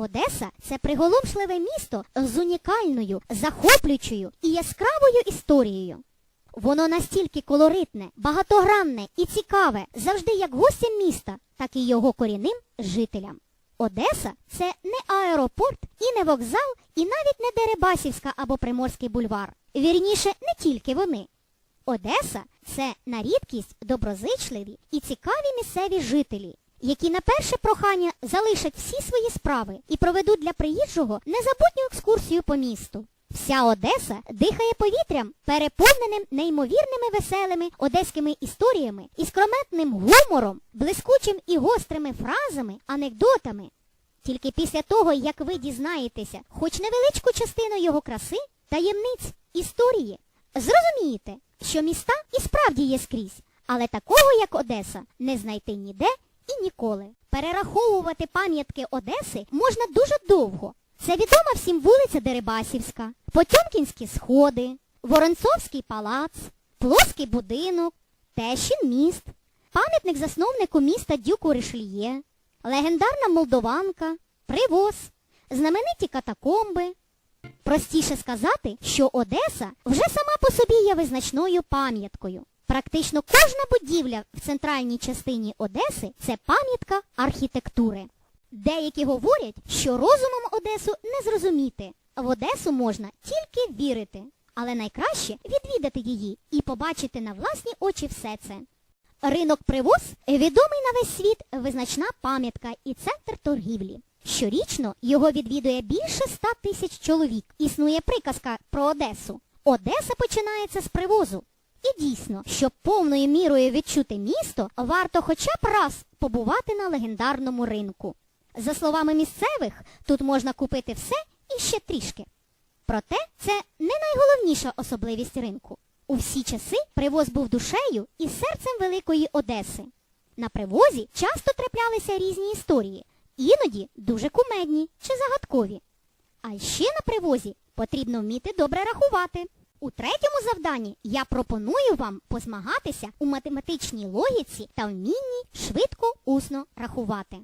Одеса це приголомшливе місто з унікальною, захоплюючою і яскравою історією. Воно настільки колоритне, багатогранне і цікаве завжди як гостям міста, так і його корінним жителям. Одеса це не аеропорт і не вокзал, і навіть не Дерибасівська або Приморський бульвар. Вірніше, не тільки вони. Одеса це на рідкість доброзичливі і цікаві місцеві жителі, які на перше прохання залишать всі свої справи і проведуть для приїжджого незабутню екскурсію по місту. Вся Одеса дихає повітрям, переповненим неймовірними веселими одеськими історіями і скрометним гумором, блискучим і гострими фразами, анекдотами. Тільки після того, як ви дізнаєтеся хоч невеличку частину його краси, таємниць, історії, зрозумієте, що міста і справді є скрізь, але такого, як Одеса, не знайти ніде і ніколи. Перераховувати пам'ятки Одеси можна дуже довго. Це відома всім вулиця Дерибасівська, Потьомкінські сходи, Воронцовський палац, Плоский будинок, Тещин міст, пам'ятник засновнику міста Дюку Ришельє, легендарна Молдованка, Привоз, знамениті катакомби. Простіше сказати, що Одеса вже сама по собі є визначною пам'яткою. Практично кожна будівля в центральній частині Одеси це пам'ятка архітектури. Деякі говорять, що розумом Одесу не зрозуміти. В Одесу можна тільки вірити, але найкраще відвідати її і побачити на власні очі все це. Ринок привоз відомий на весь світ визначна пам'ятка і центр торгівлі. Щорічно його відвідує більше ста тисяч чоловік. Існує приказка про Одесу. Одеса починається з привозу. І дійсно, щоб повною мірою відчути місто, варто хоча б раз побувати на легендарному ринку. За словами місцевих, тут можна купити все і ще трішки. Проте це не найголовніша особливість ринку. У всі часи привоз був душею і серцем великої Одеси. На привозі часто траплялися різні історії, іноді дуже кумедні чи загадкові. А ще на привозі потрібно вміти добре рахувати. У третьому завданні я пропоную вам позмагатися у математичній логіці та вмінні швидко усно рахувати.